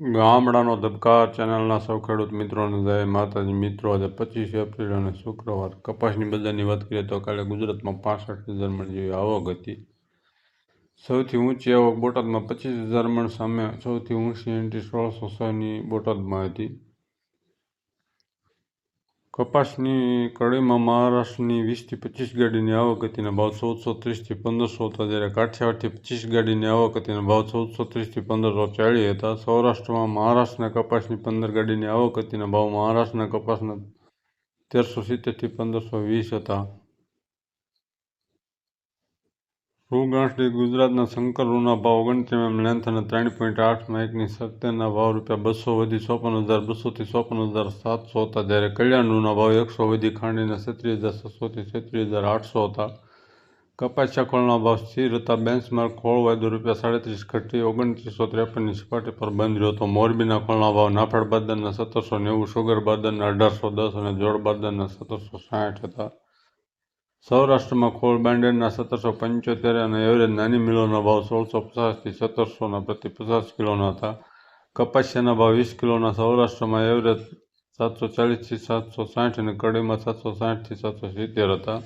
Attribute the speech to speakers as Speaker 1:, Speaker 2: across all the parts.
Speaker 1: ગામડાનો ધબકાર ચેનલના સૌ ખેડૂત મિત્રોને જય. માતાજી મિત્રો, આજે પચીસ એપ્રિલ અને શુક્રવાર. કપાસની બજારની વાત કરીએ તો કાલે ગુજરાતમાં પાસઠ હજાર મણ જેવી આવક હતી. સૌથી ઊંચી આવક બોટાદમાં પચીસ હજાર મણ સામે સૌથી ઊંચી એન્ટ્રી સોળસો છની બોટાદમાં હતી. કપાસની કડીમાં મહારાષ્ટ્રની વીસથી પચીસ ગાડીની આવક હતીના ભાવ ચૌદસો ત્રીસથી પંદરસો હતા જ્યારે કાઠિયાવાડથી પચીસ ગાડીની આવક હતીના ભાવ ચૌદસો ત્રીસથી પંદરસો ચાળીસ હતા. સૌરાષ્ટ્રમાં મહારાષ્ટ્રના કપાસની પંદર ગાડીની આવક હતીના ભાવ મહારાષ્ટ્રના કપાસના તેરસો સિત્તેરથી પંદરસો વીસ હતા. રૂ ગાંઠડી ગુજરાતના શંકર રૂના ભાવ ઓગણત્રીસ લેન્થ અને ત્રણ પોઈન્ટ આઠમાં એકની સત્તરના ભાવ રૂપિયા બસો વધી ચોપન હજાર બસોથી ચોપન હજાર સાતસો હતા. જ્યારે કલ્યાણ રૂના ભાવ એકસો વધી ખાંડીના છત્રીસ હજાર છસોથી છત્રીસ હજાર આઠસો હતા. કપાસિયા ખોળના ભાવ સ્થિર હતા. બેન્ચમાર્ક ખોળ વાયદો રૂપિયા સાડત્રીસ ઘટી ઓગણત્રીસો ત્રેપનની સપાટી પર બંધ રહ્યો હતો. મોરબીના ખોળના ભાવ નાફેડ બાદરના સત્તરસો નેવું, સુગર બાદરના અઢારસો દસ અને જોડ બાદરના સત્તરસો સાઠ હતા. સૌરાષ્ટ્રમાં ખોળ બાંડેરના સત્તરસો પંચોતેર અને એવરેજ નાની મિલોના ભાવ સોળસો પચાસથી સત્તરસોના પ્રતિ પચાસ કિલોના હતા. કપાસિયાના ભાવ વીસ કિલોના, સૌરાષ્ટ્રમાં એવરેજ સાતસો ચાલીસથી સાતસો સાઠ અને કડીમાં સાતસો સાઠથી સાતસો સિત્તેર હતા.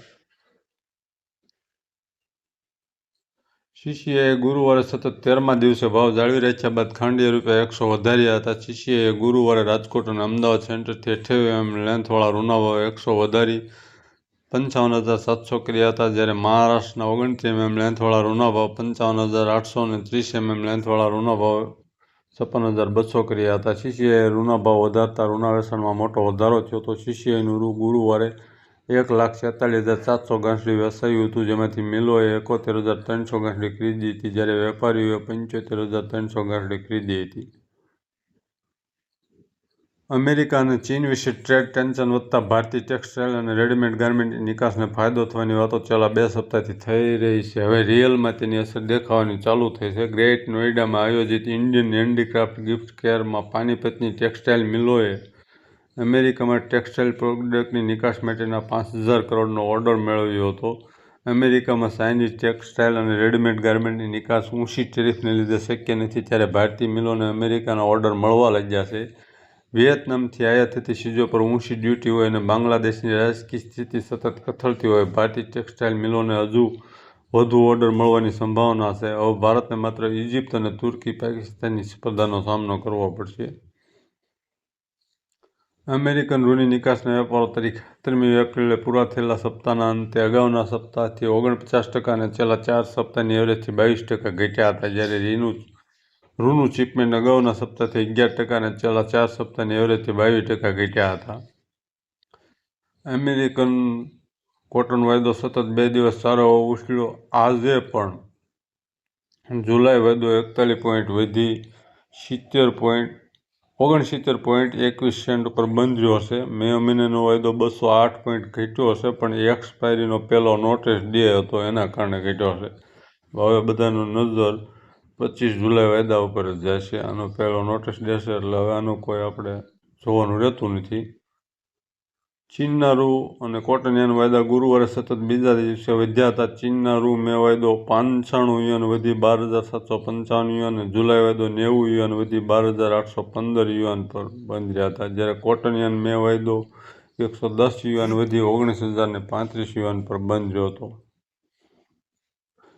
Speaker 1: શિષ્યએ ગુરુવારે સતત તેરમા દિવસે ભાવ જાળવી રાખ્યા બાદ ખાંડીએ રૂપિયા એકસો વધાર્યા હતા. શિષ્યએ ગુરુવારે રાજકોટ અને અમદાવાદ સેન્ટરથી અઠ્યાવીસ એમ લેન્થવાળા રૂનાવાઓ એકસો વધારી પંચાવન હજાર સાતસો કર્યા હતા જ્યારે મહારાષ્ટ્રના ઓગણત્રીસ એમએમ લેન્થવાળા રૂના ભાવ પંચાવન હજાર આઠસો અને ત્રીસ એમએમ લેન્થવાળા રૂના ભાવ છપ્પન હજાર બસો કર્યા હતા. સીસીઆઈએ રૂના ભાવ વધારતા રૂના વેચાણમાં મોટો વધારો થયો તો સીસીઆઈનું રૂ ગુરુવારે એક લાખ છેતાલીસ હજાર સાતસો ગાંસડી વેચાયું હતું, જેમાંથી મિલોએ એકોતેર હજાર ત્રણસો ગાંસડી ખરીદી હતી, જ્યારે વેપારીઓએ પંચોતેર હજાર ત્રણસો ગાંસડી ખરીદી હતી. અમેરિકા અને ચીન વિશે ટ્રેડ ટેન્શન વધતા ભારતીય ટેક્સટાઇલ અને રેડીમેડ ગાર્મેન્ટની નિકાસને ફાયદો થવાની વાતો છેલ્લા બે સપ્તાહથી થઈ રહી છે. હવે રિયલમાં તેની અસર દેખાવાની ચાલુ થઈ છે. ગ્રેટ નોઈડામાં આયોજિત ઇન્ડિયન હેન્ડીક્રાફ્ટ ગિફ્ટ કેરમાં પાનીપતની ટેક્સટાઇલ મિલોએ અમેરિકામાં ટેક્સટાઇલ પ્રોડક્ટની નિકાસ માટેના પાંચ હજાર કરોડનો ઓર્ડર મેળવ્યો હતો. અમેરિકામાં ચાઇનીઝ ટેક્સટાઇલ અને રેડીમેડ ગાર્મેન્ટની નિકાસ ઊંચી ટેરિફને લીધે શક્ય નથી, ત્યારે ભારતીય મિલોને અમેરિકાના ઓર્ડર મળવા લાગ્યા છે. વિયેતનામથી આયાત થતી ચીજો પર ઊંચી ડ્યુટી હોય અને બાંગ્લાદેશની રાજકીય સ્થિતિ સતત કથળતી હોય, ભારતીય ટેક્સટાઇલ મિલોને હજુ વધુ ઓર્ડર મળવાની સંભાવના છે. હવે ભારતને માત્ર ઇજિપ્ત અને તુર્કી પાકિસ્તાનની સ્પર્ધાનો સામનો કરવો પડશે. અમેરિકન રૂની નિકાસના વેપારો તારીખ ત્રીમી એપ્રિલે પૂરા થયેલા સપ્તાહના અંતે અગાઉના સપ્તાહથી ઓગણપચાસ ટકા અને છેલ્લા ચાર સપ્તાહની એવરેજથી બાવીસ ટકા ઘટ્યા હતા, જ્યારે રીનું રૂનું શિપમેન્ટ અગાઉના સપ્તાહથી અગિયાર ટકા અને છેલ્લા ચાર સપ્તાહની એવરેજથી બાવીસ ટકા ઘટ્યા હતા. અમેરિકન કોટન વાયદો સતત બે દિવસ સારો ઉછળ્યો આજે પણ જુલાઈ વાયદો એકતાલીસ પોઈન્ટ વધી સિત્તેર પોઈન્ટ ઓગણસિત્તેર પોઈન્ટ એકવીસ સેન્ટ ઉપર બંધ રહ્યો હશે. મે મહિનાનો વાયદો બસો આઠ પોઈન્ટ ઘટ્યો હશે, પણ એક્સપાયરીનો પહેલો નોટિસ ડે હતો, એના કારણે ઘટ્યો હશે. હવે બધાનો નજર પચીસ જુલાઈ વાયદા ઉપર જ જશે. આનો પહેલો નોટિસ દેશે એટલે હવે આનું કોઈ આપણે જોવાનું રહેતું નથી. ચીનના રૂ અને યન વાયદા ગુરુવારે સતત બીજા દિવસે વધ્યા હતા. ચીનના રૂ મે વાયદો પાંચાણું યુએન વધી બાર હજાર સાતસો પંચાવન યુએન અને જુલાઈ વાયદો નેવું યુએન વધી બાર હજાર આઠસો પંદર યુએન પર બંધ રહ્યા હતા. જ્યારે કોટનિયન મે વાયદો એકસો દસ યુએન વધી ઓગણીસ હજારને પાંત્રીસ યુએન પર બંધ રહ્યો હતો.